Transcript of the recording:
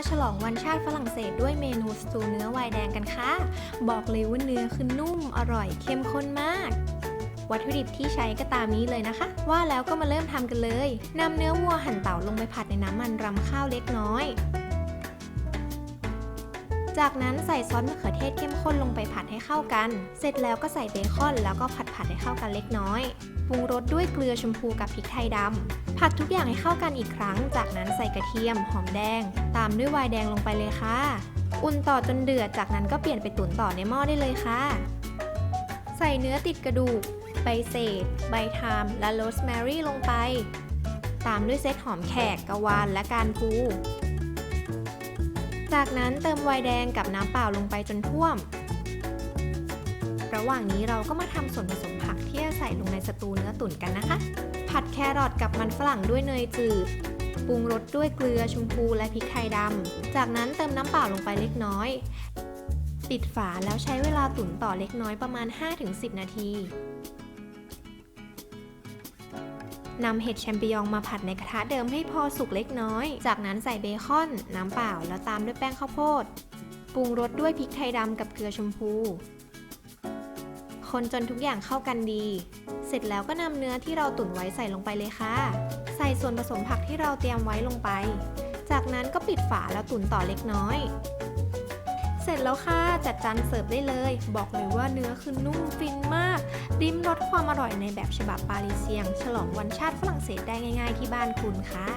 มาฉลองวันชาติฝรั่งเศสด้วยเมนูสตูเนื้อไวน์แดงกันค่ะ บอกเลยว่าเนื้อคือนุ่มอร่อยเข้มข้นมากวัตถุดิบที่ใช้ก็ตามนี้เลยนะคะ ว่าแล้วก็มาเริ่มทำกันเลยนำเนื้อวัวหั่นเต่าลงไปผัดในน้ำมันรำข้าวเล็กน้อย จากนั้นใส่ซอสมะเขือเทศเข้มข้นลงไปผัดให้เข้ากัน เสร็จแล้วก็ใส่เบคอนแล้วก็ผัดผัดให้เข้ากันเล็กน้อย ปรุงรสด้วยเกลือชมพูกับพริกไทยดำ ผัดทุกอย่างให้เข้ากันอีกครั้ง จากนั้นใส่กระเทียม หอมแดง ตามด้วยไวน์แดงลงไปเลยค่ะ อุ่นต่อจนเดือด จากนั้นก็เปลี่ยนไปตุ๋นต่อในหม้อได้เลยค่ะ ใส่เนื้อติดกระดูก ใบเศษ ใบทาม และโรสแมรี่ลงไป ตามด้วยเซตหอมแขกกะวานและการพู จากนั้นเติมไวน์แดงกับน้ำเปล่าลงไปจนท่วม ระหว่างนี้เราก็มาทำส่วนผสมผักที่จะใส่ลงในสตูเนื้อตุ๋นกันนะคะ ผัดแครอทกับมันฝรั่งด้วยเนยจืด ปรุงรสด้วยเกลือชมพูและพริกไทยดำ จากนั้นเติมน้ำเปล่าลงไปเล็กน้อย ปิดฝาแล้วใช้เวลาตุ๋นต่อเล็กน้อยประมาณ 5-10 นาที นำเห็ดแชมปิญองมาผัดในกระทะเดิมให้พอสุกเล็กน้อย จากนั้นใส่เบคอน น้ำเปล่า แล้วตามด้วยแป้งข้าวโพด ปรุงรสด้วยพริกไทยดำกับเกลือชมพู คนจนทุกอย่างเข้ากันดี เสร็จแล้วก็นำเนื้อที่เราตุ๋นไว้ใส่ลงไปเลยค่ะ ใส่ส่วนผสมผักที่เราเตรียมไว้ลงไป จากนั้นก็ปิดฝาแล้วตุ๋นต่อเล็กน้อย สร็จแล้วค่ะ จัดจานเสิร์ฟได้เลย บอกเลยว่าเนื้อคือนุ่มฟินมาก ริมรสความอร่อยในแบบฉบับปารีเซียง ฉลองวันชาติฝรั่งเศสได้ง่าย ๆ ที่บ้านคุณค่ะ